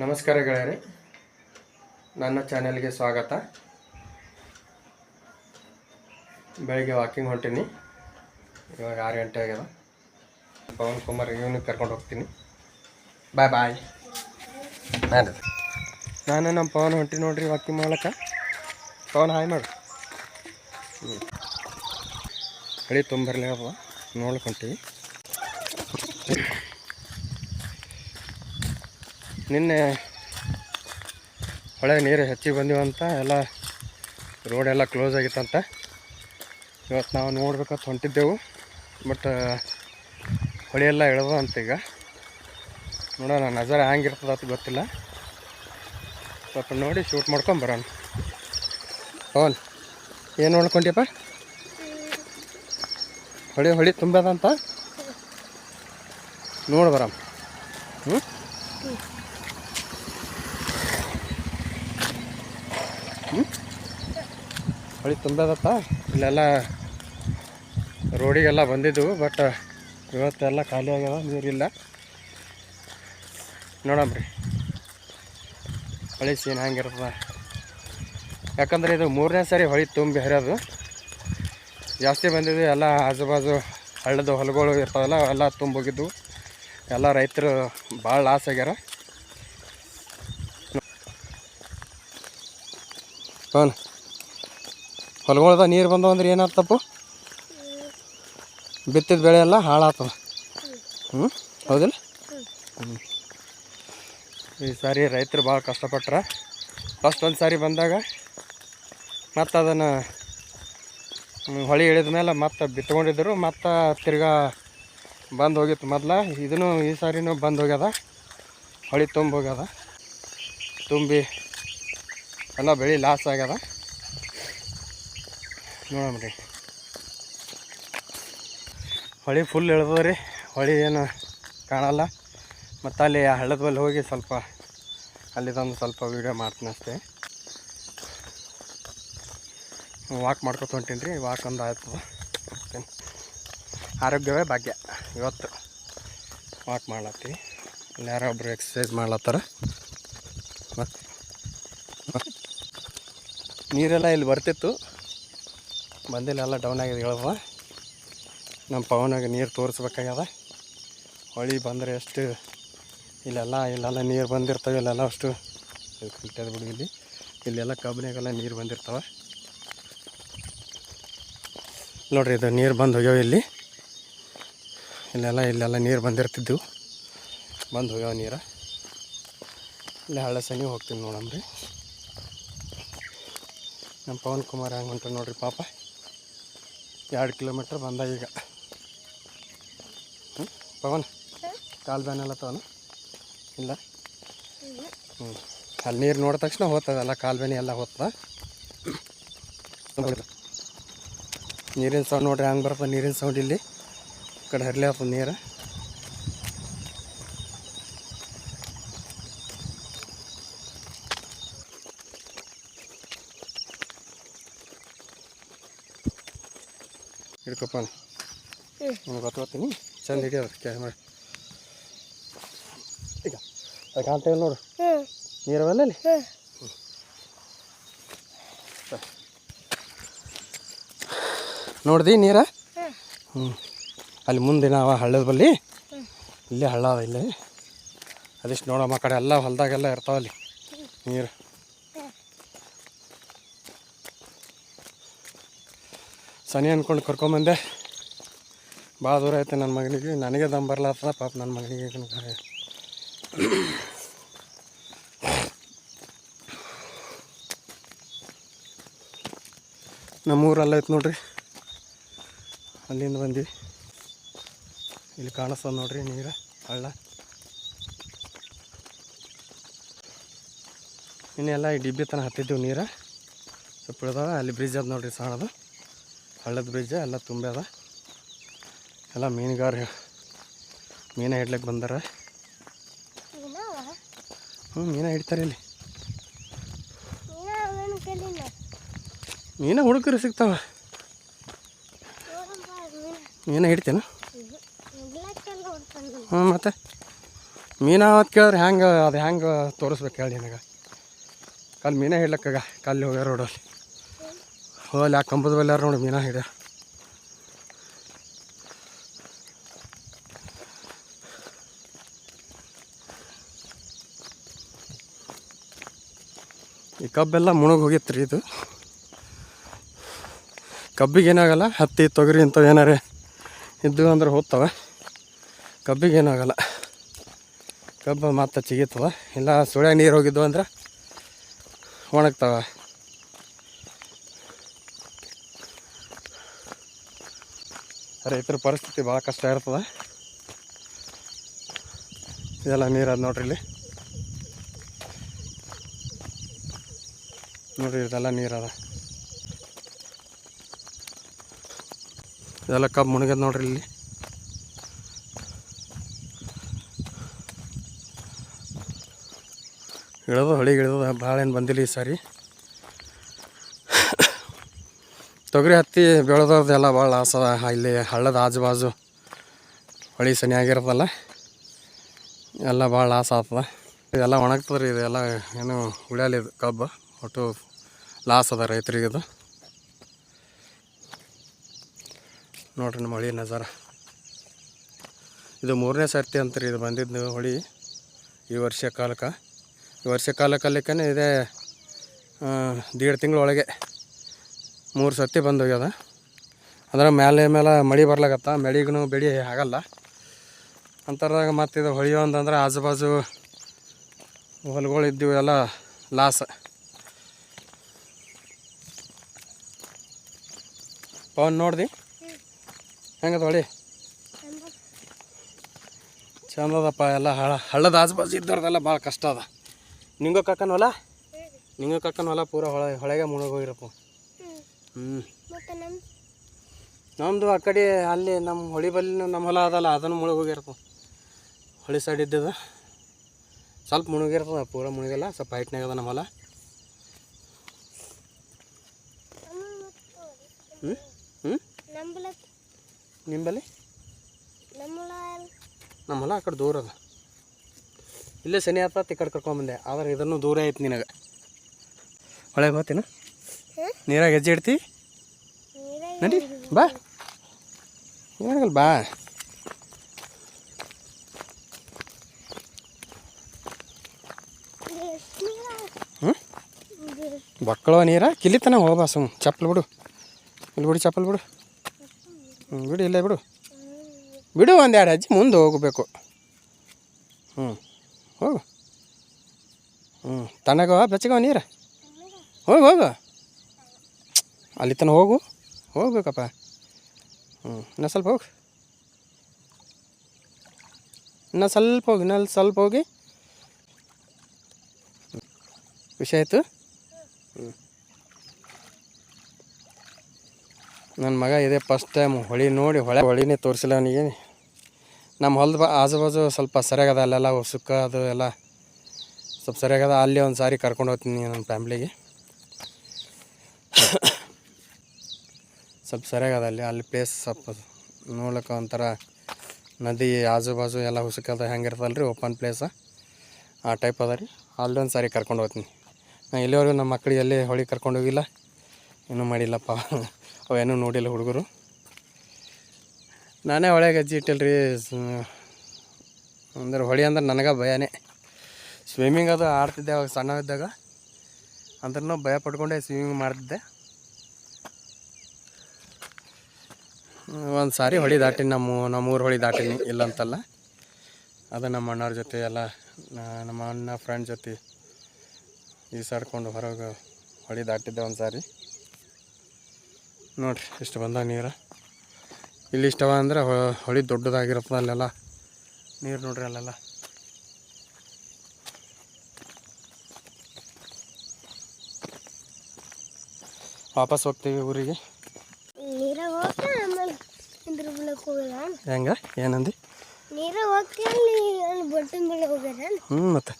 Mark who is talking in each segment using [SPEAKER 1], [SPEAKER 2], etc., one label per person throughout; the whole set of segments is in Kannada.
[SPEAKER 1] ನಮಸ್ಕಾರ ಗೆಳೆಯರೆ ನನ್ನ ಚಾನೆಲ್ಗೆ ಸ್ವಾಗತ. ಬೆಳಿಗ್ಗೆ ವಾಕಿಂಗ್ ಹೊಂಟೀನಿ. ಇವಾಗ ಆರು ಗಂಟೆ ಆಗ್ಯದ. ಪವನ್ ಕುಮಾರ್ ಇವನಿಗೆ ಕರ್ಕೊಂಡು ಹೋಗ್ತೀನಿ. ಬಾಯ್ ಬಾಯ್ ನಾನು ನಮ್ಮ ಪವನ್ ಹೊಂಟಿ ನೋಡ್ರಿ ವಾಕಿಂಗ್ ಮಾಡ್ಲಕ್ಕ ಪವನ್ ಹಾಯ್ ಮಾಡು. ಹ್ಞೂ ಹಳಿ ತುಂಬರ್ಲಿ ಅವ. ನೋಡ್ಕೊಂತೀವಿ. ನಿನ್ನೆ ಹೊಳೆ ನೀರು ಹೆಚ್ಚಿಗೆ ಬಂದಿವಂತ ಎಲ್ಲ ರೋಡ್ ಎಲ್ಲ ಕ್ಲೋಸ್ ಆಗಿತ್ತಂತ ಇವತ್ತು ನಾವು ನೋಡ್ಬೇಕಂತ ಹೊಂಟಿದ್ದೆವು. ಬಟ್ ಹೊಳೆ ಎಲ್ಲ ಇಳ್ದ ಅಂತ ಈಗ. ನೋಡೋಣ, ನಜರ ಹ್ಯಾಂಗಿರ್ತದ ಅಂತ ಗೊತ್ತಿಲ್ಲ. ಸ್ವಲ್ಪ ನೋಡಿ ಶೂಟ್ ಮಾಡ್ಕೊಂಡು ಬರೋಣ. ಹೋನ್ ಏನು ನೋಡ್ಕೊಂಡಿಯಪ್ಪ? ಹೊಳೆ ಹೊಳೆ ತುಂಬದಂತ ನೋಡಿ ಬರಮ್ಮ ಹ್ಞೂ ಹೊಳಿ ತುಂಬದತ್ತ ಇಲ್ಲೆಲ್ಲ ರೋಡಿಗೆಲ್ಲ ಬಂದಿದ್ದವು ಬಟ್ ಇವತ್ತೆಲ್ಲ ಖಾಲಿ ಆಗ್ಯಾವ ನೀರಿಲ್ಲ ನೋಡಮ್ರಿ ಹೊಳಿ ಸೀನ್ ಹಂಗಿರ್ತದ ಯಾಕಂದ್ರೆ ಇದು ಮೂರನೇ ಸಾರಿ ಹೊಳಿ ತುಂಬಿ ಹರಿಯೋದು. ಜಾಸ್ತಿ ಬಂದಿದ್ದು ಎಲ್ಲ ಆಜುಬಾಜು ಹಳ್ಳದ ಹೊಲಗಳು ಇರ್ತಾವಲ್ಲ ಎಲ್ಲ ತುಂಬೋಗಿದ್ದು ಎಲ್ಲ ರೈತರು ಭಾಳ ಲಾಸ್ ಆಗ್ಯಾರ. ಹೌನ್ ಹೊಲಗಳ್ದ ನೀರು ಬಂದವು ಅಂದ್ರೆ ಏನಾಗ್ತಪ್ಪು ಬಿತ್ತಿದ ಬೆಳೆ ಎಲ್ಲ ಹಾಳಾಗ್ತದೆ ಹ್ಞೂ ಹೌದಿಲ್ಲ? ಹ್ಞೂ ಈ ಸಾರಿ ರೈತರು ಭಾಳ ಕಷ್ಟಪಟ್ರ. ಫಸ್ಟ್ ಒಂದು ಸಾರಿ ಬಂದಾಗ ಮತ್ತು ಅದನ್ನು ಹೊಳಿ ಇಳಿದ ಮೇಲೆ ಮತ್ತೆ ಬಿತ್ಕೊಂಡಿದ್ದರು ಮತ್ತು ತಿರ್ಗಾ ಬಂದು ಹೋಗಿತ್ತು ಮೊದಲ. ಇದನ್ನು ಈ ಸಾರಿನೂ ಬಂದು ಹೋಗ್ಯದ. ಹೊಳಿ ತುಂಬ ಹೋಗ್ಯದ. ತುಂಬಿ ಎಲ್ಲ ಬೆಳೆ ಲಾಸ್ ಆಗ್ಯದ. ನೋಡಮ್ರಿ ಹೊಳಿ ಫುಲ್ ಎಳ್ದದ ರೀ ಹೊಳಿ ಏನು ಕಾಣಲ್ಲ. ಮತ್ತು ಅಲ್ಲಿ ಆ ಹಳ್ಳದ ಬಲ್ಲಿ ಹೋಗಿ ಸ್ವಲ್ಪ ಅಲ್ಲಿ ತಂದು ಸ್ವಲ್ಪ ವೀಡಿಯೋ ಮಾಡ್ತೀನಿ ಅಷ್ಟೇ. ವಾಕ್ ಮಾಡ್ಕೊತ ಹೊಂಟೀನಿ ರೀ ವಾಕ್ ಒಂದು ಆಯ್ತದ ಆರೋಗ್ಯವೇ ಭಾಗ್ಯ. ಇವತ್ತು ವಾಕ್ ಮಾಡ್ಲತ್ತೀವಿ ಇಲ್ಲಿ ಯಾರೋ ಒಬ್ರು ಎಕ್ಸಸೈಸ್ ಮಾಡ್ಲತ್ತಾರ. ನೀರೆಲ್ಲ ಇಲ್ಲಿ ಬರ್ತಿತ್ತು. ಬಂದಿಲ್ಲ ಎಲ್ಲ ಡೌನ್ ಆಗಿದೆ ಹೇಳವ ನಮ್ಮ ಪವನಾಗ ನೀರು ತೋರಿಸ್ಬೇಕಾಗ್ಯದ. ಹೊಳಿ ಬಂದರೆ ಎಷ್ಟು ಇಲ್ಲೆಲ್ಲ ಇಲ್ಲೆಲ್ಲ ನೀರು ಬಂದಿರ್ತವೆ, ಇಲ್ಲೆಲ್ಲ ಅಷ್ಟು ಬಿಡಿ ಇಲ್ಲಿ. ಇಲ್ಲೆಲ್ಲ ಕಬ್ಬಿನಾಗೆಲ್ಲ ನೀರು ಬಂದಿರ್ತವೆ. ನೋಡ್ರಿ, ಇದು ನೀರು ಬಂದು ಹೋಗ್ಯಾವ ಇಲ್ಲಿ. ಇಲ್ಲೆಲ್ಲ ಇಲ್ಲೆಲ್ಲ ನೀರು ಬಂದಿರ್ತಿದ್ದವು ಬಂದು ಹೋಗ್ಯಾವ ನೀರು. ಇಲ್ಲಿ ಹಳ್ಳ ಸನಿ ಹೋಗ್ತೀನಿ ನೋಡಮ್ರಿ. ನಮ್ಮ ಪವನ್ ಕುಮಾರ್ ಹೆಂಗೆ ಹೊಂಟ ನೋಡ್ರಿ ಪಾಪ. ಎರಡು ಕಿಲೋಮೀಟ್ರ್ ಬಂದ ಈಗ. ಹ್ಞೂ ಪವನ್, ಕಾಲು ಬ್ಯಾನೆಲ್ಲ ತವನ ಇಲ್ಲ? ಹ್ಞೂ ಅಲ್ಲಿ ನೀರು ನೋಡಿದ ತಕ್ಷಣ ಹೋಗ್ತದಲ್ಲ ಕಾಲು ಬೇನೆ ಎಲ್ಲ ಹೋಗ್ತದ? ನೀರಿನ ಸೌಂಡ್ ನೋಡ್ರಿ ಹಂಗೆ ಬರ್ತದೆ ನೀರಿನ ಸೌಂಡ್ ಇಲ್ಲಿ. ಈ ಕಡೆ ಹರಿಲಿ ಆಗ್ತದೆ ನೀರು. ಹಿಡ್ಕೊಪ್ಪ ನಿಮ್ಗೆ ಗೊತ್ತಾಗ್ತೀನಿ ಚಂದ ಹಿಡಿಯೋದು ಕ್ಯಾಮ್ರಾ ಈಗ ಅದು ಕಾಣ್ತೇವೆ ನೋಡು. ನೀರು ಅಲ್ಲಿ? ನೋಡ್ದಿ ನೀರ? ಹ್ಞೂ ಅಲ್ಲಿ ಮುಂದೆ ನಾವು ಹಳ್ಳದ ಬಲ್ಲಿ ಇಲ್ಲೇ ಹಳ್ಳ ಅದ ಇಲ್ಲೇ. ಅದಿಷ್ಟು ನೋಡಮ್ಮ ಆ ಕಡೆ ಎಲ್ಲ ಹೊಲದಾಗೆಲ್ಲ ಇರ್ತಾವಲ್ಲಿ. ನೀರು. ಸನಿ ಅಂದ್ಕೊಂಡು ಕರ್ಕೊಂಬಂದೆ. ಭಾಳ ದೂರ ಐತೆ ನನ್ನ ಮಗನಿಗೆ. ನನಗೆ ದಮ್ ಬರ್ಲಾತದ ಪಾಪ ನನ್ನ ಮಗನಿಗೆ. ನಮ್ಮೂರಲ್ಲ ಐತೆ ನೋಡ್ರಿ. ಅಲ್ಲಿಂದ ಬಂದ್ವಿ. ಇಲ್ಲಿ ಕಾಣಿಸ್ತದೆ ನೋಡ್ರಿ ನೀರು, ಹಳ್ಳ. ಇನ್ನೆಲ್ಲ ಈ ಡಿಬ್ಬಿ ತನಕ ಹತ್ತಿದ್ದೀವಿ ನೀರು. ಸ್ವಲ್ಪ ಅಲ್ಲಿ ಬ್ರಿಡ್ಜ್ ಅದ ನೋಡ್ರಿ ಸಣ್ಣದು ಹಳ್ಳದ ಬ್ರಿಡ್ಜ ಎಲ್ಲ ತುಂಬ್ಯದ ಎಲ್ಲ ಮೀನುಗಾರ ಮೀನ ಹಿಡ್ಲಿಕ್ಕೆ ಬಂದಾರ. ಹ್ಞೂ ಮೀನ ಹಿಡ್ತಾರೆ ಇಲ್ಲಿ. ಮೀನ ಹುಡುಕರು ಸಿಗ್ತಾವ. ಮೀನ ಹಿಡ್ತೇನ? ಹ್ಞೂ ಮತ್ತೆ? ಮೀನ ಅವತ್ತು ಕೇಳಿದ್ರೆ ಹೆಂಗೆ ಅದು ಹೆಂಗೆ ತೋರಿಸ್ಬೇಕು ಹೇಳಿ ನನಗೆ. ಕಲ್ಲಿ ಮೀನ ಹಿಡ್ಲಕ್ಕಾಗ. ಕಲ್ಲಿ ಹೋಗ್ಯಾರ ರೋಡಲ್ಲಿ ಹೋಗಲ್ಲ ಆ ಕಂಬದ ಬಲ್ಲಾರ ನೋಡಿ, ಮೀನಾ ಇದೆ. ಈ ಕಬ್ಬೆಲ್ಲ ಮುಣಗ್ ಹೋಗಿತ್ತು ರೀ ಇದು. ಕಬ್ಬಿಗೆ ಏನಾಗಲ್ಲ ಹತ್ತಿ, ತೊಗರಿ ಇಂಥವು ಏನಾರೆ ಇದ್ದು ಅಂದ್ರೆ ಹೋಗ್ತವೆ. ಕಬ್ಬಿಗೆ ಏನಾಗಲ್ಲ ಕಬ್ಬು ಮತ್ತೆ ಚಿಗಿತವ ಇಲ್ಲ, ಸುಳ್ಯ ನೀರು ಹೋಗಿದ್ವು ಅಂದ್ರೆ ಒಣಗ್ತವ. ರೈತರ ಪರಿಸ್ಥಿತಿ ಭಾಳ ಕಷ್ಟ ಇರ್ತದೆ. ಇದೆಲ್ಲ ಅದ ನೋಡ್ರಿ ಇಲ್ಲಿ. ನೋಡ್ರಿ ಇದೆಲ್ಲ ನೀರು ಅದ ಇದೆಲ್ಲ ಕಬ್ಬು ಮುಣಗ್ಯದ ನೋಡ್ರಿ ಇಲ್ಲಿ. ಇಳಿದು ಹೊಳಿಗೆ ಇಳಿದು ಭಾಳ ಏನು ಬಂದಿಲ್ಲ ಈ ಸಾರಿ. ತೊಗರಿ ಹತ್ತಿ ಬೆಳೆದವ್ರದ್ದೆಲ್ಲ ಭಾಳ ಲಾಸ್ ಅದ. ಇಲ್ಲಿ ಹಳ್ಳದ ಆಜು ಬಾಜು ಹೊಳಿ ಸನಿಯಾಗಿರ್ತಲ್ಲ ಎಲ್ಲ ಭಾಳ ಲಾಸ್ ಆಗ್ತದ. ಇದೆಲ್ಲ ಒಣಗ್ತದೆ ರೀ ಇದೆಲ್ಲ ಏನು ಉಳಿಯಲ್ಲ ಇದು ಕಬ್ಬು, ಒಟ್ಟು ಲಾಸ್ ಅದ ರೈತರಿಗೆ ಇದು. ನೋಡ್ರಿ ನಮ್ಮ ಹೊಳಿ ನಜಾರ. ಇದು ಮೂರನೇ ಸರ್ತಿ ಅಂತೀರಿ ಇದು ಬಂದಿದ್ದು ಹೊಳಿ ಈ ವರ್ಷ ಕಾಲಕ್ಕೆ. ಈ ವರ್ಷ ಕಾಲಕ್ಕಲ್ಲಿಕ್ಕೇ ಇದೇ ದೀಡ್ ತಿಂಗಳೊಳಗೆ ಮೂರು ಸರ್ತಿ ಬಂದೋಗ್ಯದ. ಅಂದ್ರೆ ಮೇಲೆ ಮೇಲೆ ಮಳೆ ಬರ್ಲಾಗತ್ತ. ಮಳಿಗೂ ಬೆಳಿ ಆಗಲ್ಲ. ಅಂತರ್ದಾಗ ಮತ್ತು ಇದು ಹೊಳಿಯೋ ಅಂತಂದ್ರೆ ಆಜುಬಾಜು ಹೊಲಗಳು ಇದ್ದೀವಿ ಎಲ್ಲ ಲಾಸ್. ಪವನ್ ನೋಡ್ದಿ? ಹೆಂಗದ ಹೊಳಿ? ಚಂದದಪ್ಪ ಎಲ್ಲ ಹಳ, ಹಳ್ಳದ ಆಜುಬಾಜು ಇದ್ದವ್ರದೆಲ್ಲ ಭಾಳ ಕಷ್ಟ ಅದ. ನಿಂಗೋ ಕಾಕನ ಹೊಲ? ನಿಂಗೋ ಕಾಕನ ಹೊಲ ಪೂರ ಹೊಳೆ, ಹೊಳೆಗೆ ಮುಳುಗೋಗಿರಪ್ಪ. ಹ್ಞೂ ನಮ್ಮದು ಆ ಕಡೆ ಅಲ್ಲಿ ನಮ್ಮ ಹೊಳಿ ಬಲ್ಲಿ ನಮ್ಮ ಹೊಲ ಅದಲ್ಲ ಅದನ್ನು ಮುಳುಗೋಗಿರ್ತವೆ ಹೊಳಿ ಸೈಡ್ ಇದ್ದದ. ಸ್ವಲ್ಪ ಮುಳುಗಿರ್ತದ ಪೂರ ಮುಳುಗಿಲ್ಲ ಸ್ವಲ್ಪ ಹೈಟ್ನಾಗ ಅದ ನಮ್ಮ ಹೊಲ. ಹ್ಞೂ ಹ್ಞೂ
[SPEAKER 2] ನಂಬಲ
[SPEAKER 1] ನಿಂಬಲ್ಲಿ ನಮ್ಮ ಹೊಲ ಆ ಕಡೆ ದೂರ ಅದ. ಇಲ್ಲೇ ಶನಿ ಆತ ಈ ಕಡೆ ಕರ್ಕೊಂಬಂದೆ ಆದ್ರೆ ಇದನ್ನು ದೂರ ಐತಿ ನಿನಗೆ. ಹೊಳೆ
[SPEAKER 2] ಹ್ಮ್?
[SPEAKER 1] ನೀರಾಗ ಹೆಜ್ಜೆ ಇಡ್ತಿ? ನಡಿ, ಬಾ. ಏನಾಗಲ್ಲ ಬಾ. ಹ್ಞೂ ಬಕ್ಕಳ ನೀರ? ಕಿಲಿತನ ಹೋಗ್ಬಾ ಸುಮ್. ಚಪ್ಪಲ್ ಬಿಡು. ಇಲ್ಲಿ ಬಿಡು, ಚಪ್ಪಲ್ ಬಿಡು. ಹ್ಞೂ ಬಿಡು, ಇಲ್ಲೇ ಬಿಡು. ಬಿಡು ಒಂದೆರಡು ಹೆಜ್ಜೆ ಮುಂದೆ ಹೋಗಬೇಕು. ಹ್ಞೂ ಹೋಗು. ಹ್ಞೂ ತಣ್ಣಗವ ಬೆಚ್ಚಗವ ನೀರು. ಹೋಗು ಹೋಗು. ಅಲ್ಲಿ ತನಕ ಹೋಗು. ಹೋಗ್ಬೇಕಪ್ಪ. ಹ್ಞೂ ಇನ್ನೂ ಸ್ವಲ್ಪ ಹೋಗಿ. ಇನ್ನೂ ಸ್ವಲ್ಪ ಹೋಗಿ ನಾಲ್ ಸ್ವಲ್ಪ ಹೋಗಿ. ಖುಷಿ ಆಯಿತು. ನನ್ನ ಮಗ ಇದೆ ಫಸ್ಟ್ ಟೈಮ್ ಹೊಳಿ ನೋಡಿ, ಹೊಳೆ, ಹೊಳಿನೇ ತೋರಿಸಿಲ್ಲ ಅವನಿಗೆ ನಮ್ಮ ಹೊಲದ ಬಾ ಆಜು ಸ್ವಲ್ಪ ಸರಿಯಾಗದ, ಅಲ್ಲೆಲ್ಲ ಸುಕ್ಕ ಅದು ಎಲ್ಲ ಸ್ವಲ್ಪ ಸರಿಯಾಗದ, ಅಲ್ಲಿ ಒಂದು ಸಾರಿ ಕರ್ಕೊಂಡು ಹೋಗ್ತೀನಿ ನನ್ನ ಫ್ಯಾಮ್ಲಿಗೆ ಸ್ವಲ್ಪ ಸರಿಯಾಗದ ಅಲ್ಲಿ ಅಲ್ಲಿ ಪ್ಲೇಸ್ ಸ್ವಲ್ಪ ನೋಡ್ಲಿಕ್ಕೆ ಒಂಥರ ನದಿ ಆಜು ಬಾಜು ಎಲ್ಲ ಹುಸುಕದ ಹೆಂಗಿರ್ತಲ್ಲ ರೀ ಓಪನ್ ಪ್ಲೇಸ ಆ ಟೈಪ್ ಅದ ರೀ. ಅಲ್ಲೊಂದು ಸಾರಿ ಕರ್ಕೊಂಡು ಹೋಗ್ತೀನಿ. ನಾನು ಇಲ್ಲಿವರೆಗೂ ನಮ್ಮ ಮಕ್ಕಳಿಗೆ ಎಲ್ಲಿ ಹೊಳಿ ಕರ್ಕೊಂಡು ಹೋಗಿಲ್ಲ, ಇನ್ನೂ ಮಾಡಿಲ್ಲಪ್ಪ. ಅವೇನೂ ನೋಡಿಲ್ಲ ಹುಡುಗರು. ನಾನೇ ಹೊಳೆ ಗಜ್ಜಿ ಇಟ್ಟಿಲ್ಲ ರೀ ಅಂದ್ರೆ ಹೊಳಿ ಅಂದ್ರೆ ನನಗೆ ಭಯನೇ. ಸ್ವಿಮ್ಮಿಂಗ್ ಅದು ಆಡ್ತಿದ್ದೆ ಅವಾಗ ಸಣ್ಣ ಇದ್ದಾಗ ಅಂದ್ರೂ ಭಯ ಪಡ್ಕೊಂಡೆ ಸ್ವಿಮ್ಮಿಂಗ್ ಮಾಡ್ತಿದ್ದೆ. ಒಂದು ಸಾರಿ ಹೊಳಿ ದಾಟಿನಿ ನಮ್ಮ ನಮ್ಮೂರು ಹೊಳಿ ದಾಟಿನಿ, ಇಲ್ಲಂತಲ್ಲ. ಅದು ನಮ್ಮ ಅಣ್ಣವ್ರ ಜೊತೆ ಎಲ್ಲ ನಮ್ಮ ಅಣ್ಣ ಫ್ರೆಂಡ್ ಜೊತೆ ಈಸಾಡ್ಕೊಂಡು ಹೊರಗೆ ಹೊಳಿ ದಾಟಿದ್ದೆ ಒಂದು ಸಾರಿ. ನೋಡ್ರಿ ಇಷ್ಟು ಬಂದ ನೀರು. ಇಲ್ಲಿ ಇಷ್ಟವ ಅಂದ್ರೆ ಹೊಳಿ ದೊಡ್ಡದಾಗಿರುತ್ತದೆ ಅಲ್ಲೆಲ್ಲ. ನೀರು ನೋಡ್ರಿ ಅಲ್ಲೆಲ್ಲ. ವಾಪಸ್ ಹೋಗ್ತೀವಿ ಊರಿಗೆ.
[SPEAKER 2] ನೀರಾಗ ಹೋಗ್ತಾ ಆಮೇಲೆ ಇಂದ್ರ ಬೀಳಕ್ಕೆ ಹೋಗ್ಯಾರ
[SPEAKER 1] ಹೆಂಗ? ಏನಂದು?
[SPEAKER 2] ನೀರಾಗ ಹೋಗ್ತಿ ಅಲ್ಲಿ ಅಲ್ಲಿ ಬೊಟ್ಟಿನ ಬೀಳ ಹೋಗ್ಯಾರ
[SPEAKER 1] ಹ್ಞೂ ಮತ್ತೆ.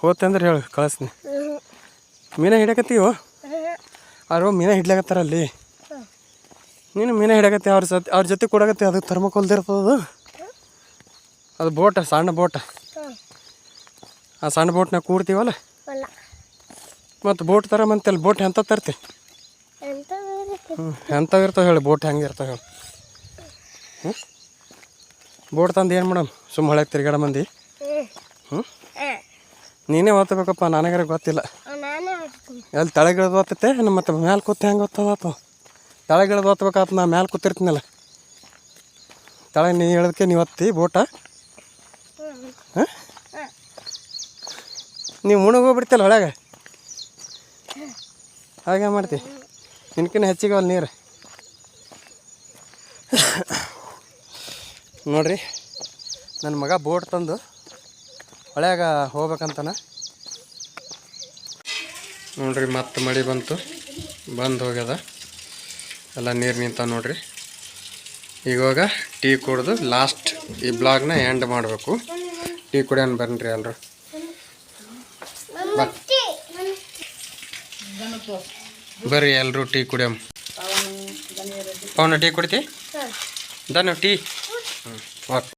[SPEAKER 1] ಹೋತೆ ಅಂದ್ರೆ ಹೇಳು ಕಳಿಸ್ತೀನಿ. ಮೀನ ಹಿಡ್ಯಾಕತ್ತೀವೋ ಅವ್ರು ಮೀನ ಹಿಡ್ಲಾಕತ್ತಾರ ಅಲ್ಲಿ? ನೀನು ಮೀನ ಹಿಡಕತ್ತೆ ಅವ್ರ ಜೊತೆ ಅವ್ರ ಜೊತೆ ಕೊಡಕತ್ತಿ ಅದು ಥರ್ಮಕೋಲ್ದಿರ್ತದೆ ಅದು ಅದು ಬೋಟ ಸಣ್ಣ ಬೋಟ. ಆ ಸಣ್ಣ ಬೋಟ್ನಾಗ ಕೂಡ್ತೀವಲ್ಲ? ಮತ್ತು ಬೋಟ್ ತರ ಅಲ್ಲಿ ಬೋಟ್ ಎಂತ ತರ್ತಿ? ಎಂಥವು ಇರ್ತಾವೆ ಹೇಳಿ? ಬೋಟ್ ಹೆಂಗೆ ಇರ್ತಾವೆ ಹೇಳಿ? ಹ್ಞೂ ಬೋಟ್ ತಂದು ಏನು ಮೇಡಮ್? ಸುಮ್ಮ ಹಳೆ ತಿರ್ಗಾಡ ಮಂದಿ?
[SPEAKER 2] ಹ್ಞೂ
[SPEAKER 1] ನೀನೇ ಓದ್ಬೇಕಪ್ಪ, ನನಗಾರ ಗೊತ್ತಿಲ್ಲ. ಎಲ್ಲಿ ತಳಗಿಳಿದು ಓದ್ತೈತೆ? ನಮ್ಮ ಮತ್ತೆ ಮ್ಯಾಲೆ ಕೂತು ಹೆಂಗೆ ಓದ್ತಾವತ್ತು ತಳಗಿಳಿದು ಓದ್ಬೇಕಾತ ನಾ ಮ್ಯಾಲೆ ಕೂತಿರ್ತೀನಲ್ಲ. ತಳಗೆ ನೀ ಹೇಳೋದಕ್ಕೆ ನೀವು ಓದ್ತಿ ಬೋಟ? ಹಾಂ ನೀವು ಮುಣಗೋಗ್ಬಿಡ್ತಲ್ಲ ಒಳಗೆ? ಹಾಗೆ ಮಾಡ್ತಿ? ಹೆಚ್ಚಿಗೆ ಅಲ್ಲಿ ನೀರು. ನೋಡ್ರಿ ನನ್ನ ಮಗ ಬೋಟ್ ತಂದು ಹೊಳ್ಯಾಗ ಹೋಗ್ಬೇಕಂತನ. ನೋಡ್ರಿ ಮತ್ತೆ ಮಳೆ ಬಂತು ಬಂದು ಹೋಗ್ಯದ. ಎಲ್ಲ ನೀರು ನಿಂತ ನೋಡ್ರಿ. ಇವಾಗ ಟೀ ಕುಡ್ದು ಲಾಸ್ಟ್ ಈ ಬ್ಲಾಗ್ನ ಎಂಡ್ ಮಾಡಬೇಕು. ಟೀ ಕುಡಿಯನ್ ಬನ್ರಿ ಎಲ್ಲರೂ ಬಾ. ಬರ್ರಿ ಎಲ್ಲರೂ ಟೀ ಕುಡಿಯಮ್ ಅವನು ಟೀ ಕುಡಿತಿ? ದನ ಟೀ. ಹ್ಞೂ ಓಕೆ.